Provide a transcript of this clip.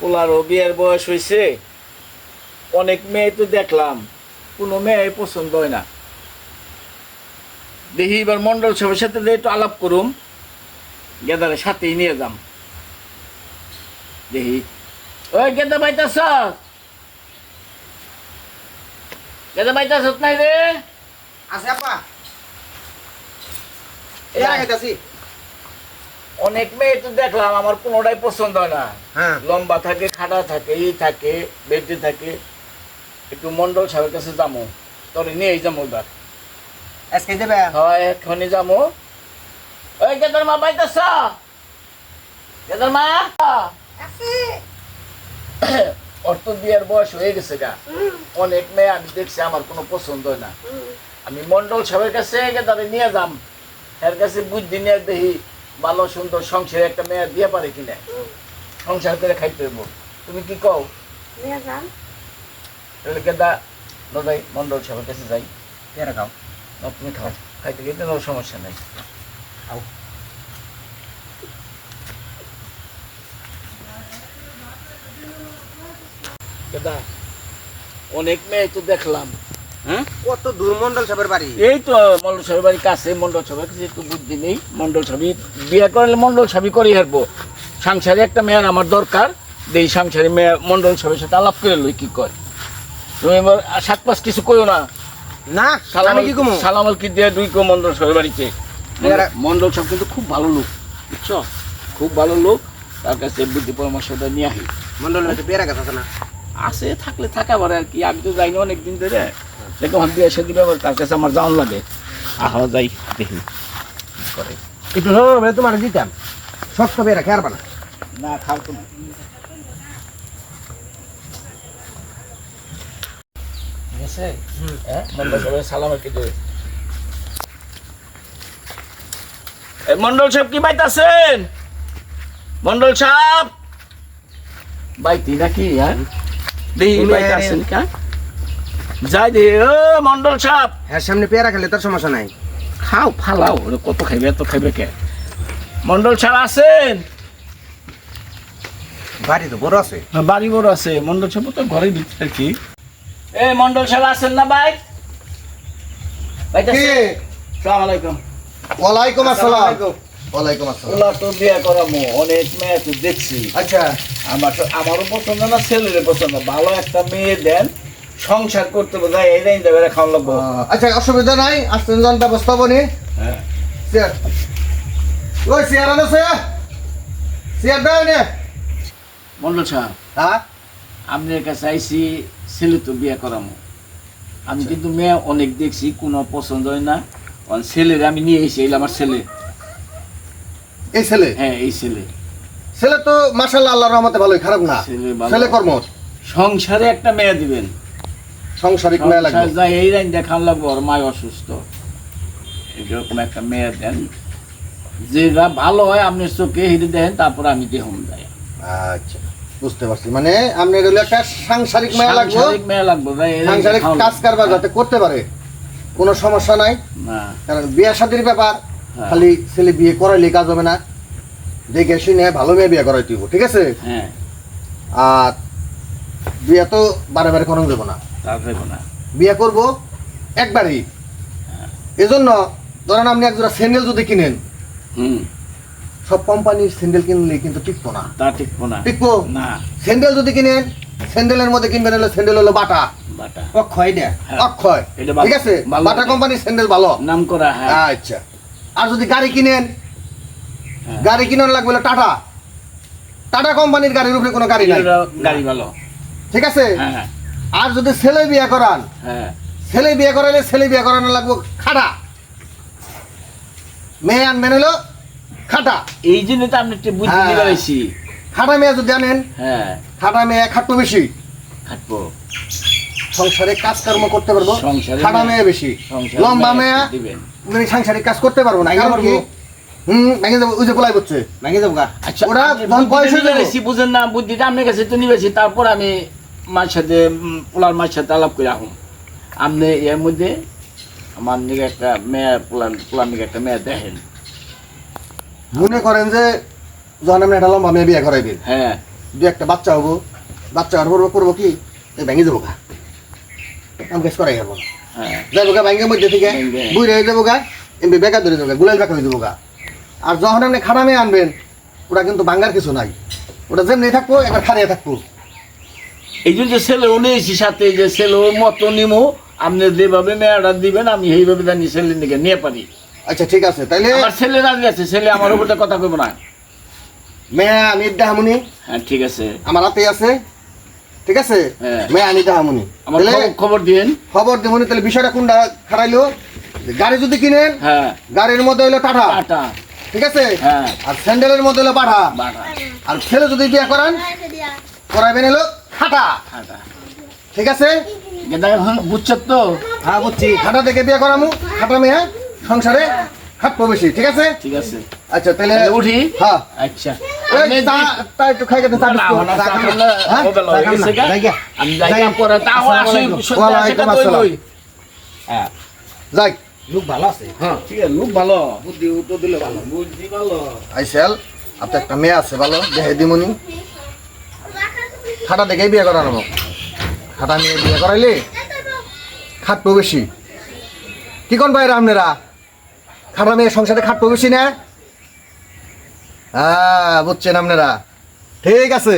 পোলারও বিয়ের বয়স হয়েছে অনেক মেয়ে তো দেখলাম কোনো মেয়ে পছন্দ হয় না। দেখি এবার মন্ডল সবার সাথে একটু আলাপ করুম গেদারে সাথেই নিয়ে যাম। দেখি। ওই গেদা পাইতাছ গেদা পাইতাছ নাই রে? আছে আপা। অনেক মেয়ে তো দেখলাম আমার কোনোটাই পছন্দ হয় না। হ্যাঁ। লম্বা থাকে খাটা থাকে ই থাকে বেটে থাকে। একটু মন্ডল সাহেবের কাছে যাব তোরে নিয়েই যাব এবার। আজকে দেবে হয় এখনই যাব ওই কেদার মা পাইতেছ কেদার মা? ওর তো বিয়ের বয়স হয়ে গেছে গা। অনেক মেয়ে আমি দেখছি আমার কোনো পছন্দ হয় না। আমি মন্ডল সাহেবের কাছে তাদের নিয়ে যাম। এর কাছে বুদ্ধি নিয়ে দেখি ভালো সুন্দর সংসারে একটা মেয়ে দিয়ে পারে কিনা সংসার করে খাইতে হইব। তুমি কি কও? তাহলে কেদা নদাই মন্ডল সাহেবের কাছে যাই। পেয়ারা খাও? না তুমি খাও। খাইতে খেতে কোনো সমস্যা নেই। খাও। কেদা অনেক মেয়ে তো দেখলাম। কত দূর মন্ডল সাহেবের বাড়ি? এই তো মন্ডল সাহেবের বাড়ির কাছে মন্ডল সাহেবের কাছে একটু বুদ্ধি নেই। মন্ডল সাহেব বিয়ে করলে মন্ডল সাহেবই করে হারবো সংসারে একটা মেয়ের আমার দরকার। এই সংসারে মেয়ে মন্ডল সাহেবের সাথে আলাপ করে লই কি কর। তুমি এবার সাত পাঁচ কিছু করো না? না সালাম কি কমু? সালামাল কি দিয়ে দুই কো মন্ডল সাহেবের বাড়িতে। মন্ডল সাহেব কিন্তু খুব ভালো লোক বুঝছ? খুব ভালো লোক। তার কাছে বুদ্ধি পরামর্শটা নিয়ে আসি মন্ডল বাড়িতে বেড়া আছে না? আছে থাকলে থাকা পারে আর কি। আমি তো যাইনি অনেক দিন ধরে। দেখো হাত দিয়ে এসে দিবে আবার তার কাছে আমার যাওয়ান লাগে। আহা যাই দেখি। করে। একটু সময় তোমার দিতাম শক্ত পেয়ারা খেয়ার বানা না খাও তো ঠিক আছে হ্যাঁ মন্ডল সাহেব কি বাইতাছেন? মন্ডল সাহেব? বাইতি নাকি হ্যাঁ? দেখি তুমি বাইতাছেন কা? যাই দে ও মন্ডল হ্যাঁ সামনে পেয়ারা খেলে তার সমস্যা নাই। খাও ফালাও কত খাইবে এত খাইবে কে? মন্ডল আছেন? বাড়ি তো বড় আছে। হ্যাঁ, বাড়ি বড় আছে। মন্ডল তো ঘরের ভিতরে কি? এ মন্ডল আছেন না ভাই? কে? সালাম আলাইকুম। ওয়ালাইকুম আসসালাম আসসালামু। ওয়ালাইকুম আসসালাম। ওলা তো বিয়ে করামো অনেক মেয়ে তো দেখছি। আচ্ছা। আমার আমারও পছন্দ না ছেলের পছন্দ ভালো একটা মেয়ে দেন। সংসার করতে বোঝায় এই রেঞ্জ দেবে খাওয়া লাগবো আচ্ছা অসুবিধা নাই আসতেন জন ব্যবস্থা বনি। হ্যাঁ। চেয়ার। ওই চেয়ার আনো চেয়ার। চেয়ার দাও নে। মন্ডল সাহেব হ্যাঁ? আপনার কাছে আইসি ছেলে তো বিয়ে করামো। আমি কিন্তু মেয়ে অনেক দেখছি কোনো পছন্দ হয় না। ওর ছেলের আমি নিয়ে এসেছি এই আমার ছেলে। এই ছেলে? হ্যাঁ এই ছেলে। ছেলে তো মাশাআল্লাহ আল্লাহর রহমতে ভালোই খারাপ না। ছেলে ছেলে কর্ম সংসারে একটা মেয়ে দিবেন। সংসারিক মেয়ে লাগবে। যাই এই লাইন দেখান লাগবো ওর মায় অসুস্থ। এরকম একটা মেয়ে দেন যেটা ভালো হয় আপনি চোখে হিরে দেন তারপর আমি দেহম যাই। আচ্ছা বুঝতে পারছি। মানে আপনার হলো একটা সাংসারিক মেয়ে লাগবে। সাংসারিক মেয়ে লাগবো ভাই সাংসারিক কাজ কারবার যাতে করতে পারে কোনো সমস্যা নাই। না। কারণ বিয়ে শাদির ব্যাপার হ্যাঁ। খালি ছেলে বিয়ে করাইলে কাজ হবে না। দেখে শুনে ভালো মেয়ে বিয়ে করাইতে হইব ঠিক আছে? হ্যাঁ। আর বিয়ে তো বারে বারে করানো যাব না। দেবো না। বিয়ে করব একবারই। এজন্য ধরেন আপনি একজোড়া স্যান্ডেল যদি কিনেন হুম। সব কোম্পানির স্যান্ডেল কিনলে কিন্তু টিকবো না। তা টিকবো না। টিকবো? না। স্যান্ডেল যদি কিনেন স্যান্ডেলের মধ্যে কিনবেন হলো স্যান্ডেল হলো বাটা। বাটা। অক্ষয় দেয়া হ্যাঁ। অক্ষয়। ঠিক আছে? বাটা কোম্পানির স্যান্ডেল ভালো। নাম করা হ্যাঁ। আচ্ছা। আর যদি গাড়ি কিনেন হ্যাঁ। গাড়ি কিনেন লাগবে হলো টাটা। টাটা কোম্পানির গাড়ির উপরে কোনো গাড়ি নাই। গাড়ি ভালো। ঠিক আছে? হ্যাঁ। আর যদি ছেলে বিয়ে করান হ্যাঁ। ছেলে বিয়ে করাইলে ছেলে বিয়ে করানো লাগবে খাটা। মেয়ে আনবেন হলো খাটা। এই জন্য তো আপনি একটু বুদ্ধি হ্যাঁ। খাটা মেয়ে যদি আনেন হ্যাঁ। খাটা মেয়ে খাট্ট বেশি। খাটবো। সংসারে কাজকর্ম করতে পারব সংসারে খাটা মেয়ে- বেশি। লম্বা মেয়ে মানে সাংসারিক কাজ করতে পারব না। কারণ কি? পারব। হুম ভেঙে যাব ওই যে পোলাই করছে ভেঙে যাব আচ্ছা ওরা বয়স হয়ে যাবে। বুঝেন না বুদ্ধিটা আপনার কাছে তো নিবেছি তারপর আমি মার সাথে পোলার মার সাথে আলাপ করে আহুম। আপনি এর মধ্যে আমার দিকে একটা মেয়ে পোলার পোলার দিকে একটা মেয়ে দেখেন। মনে করেন যে যখন আপনি একটা লম্বা মেয়ে বিয়ে করাইবেন হ্যাঁ। দু একটা বাচ্চা হব বাচ্চা আর করব করব কি? ভেঙে যাব গা। কাম কাজ করাই যাব হ্যাঁ। যাব গা ব্যাংকের মধ্যে থেকে। বুই রয়ে যাব গা এমনি বেকার ধরে যাব গা গুলাল বেকা হয়ে যাব গা। আর যখন আপনি খারামে আনবেন ওটা কিন্তু বাঙ্গার কিছু নাই। ওটা যেমনি থাকব এবার খারিয়ে থাকব। এই জন্য যে ছেলে নিয়েছি সাথে যে ছেলে মতো নিমো আপনি যেভাবে মেয়াটা দিবেন আমি সেইভাবে জানি ছেলে নিকে নিয়ে পারি। আচ্ছা ঠিক আছে তাইলে আমার ছেলে রাজি আছে ছেলে আমার উপরে কথা কইব না। মেয়া আমি দেহামুনি। হ্যাঁ ঠিক আছে। আমার হাতে আছে। ঠিক আছে? হ্যাঁ। মেয়া আনি দেহামুনি। আমার তাহলে খবর- দিন খবর দেবনি তাহলে বিষয়টা কোনটা খারাইলো গাড়ি যদি কিনেন হ্যাঁ। গাড়ির মধ্যে হইল টাটা। টাটা। ঠিক আছে? হ্যাঁ। আর স্যান্ডেলের মধ্যে হলো পাঠা আর ছেলে যদি বিয়ে করেন করাইবেন হলো খাটা। ঠিক আছে? বুঝছ তো? হ্যাঁ বুঝছি। খাটা থেকে বিয়ে করামু। খাটা মেয়ে সংসারে খাটবো বেশি ঠিক আছে? ঠিক আছে। আচ্ছা তাহলে উঠি। হ্যাঁ। আচ্ছা। হ্যাঁ? হয়ে। যাই। হ্যাঁ। লোক ভালো আছে? হ্যাঁ। ঠিক আছে লোক ভালো। বুদ্ধি উত্তর দিলে ভালো বুদ্ধি ভালো। আইসেল আপনার একটা মেয়ে আছে ভালো। দিমুনি। খাটা দেখেই বিয়ে করানো খাটা নিয়ে বিয়ে করাইলে খাটবো বেশি কি কোন ভাইরা আপনারা? খাটা মেয়ে সংসারে খাটবো বেশি না? হ্যাঁ বুঝছেন আপনারা? ঠিক আছে।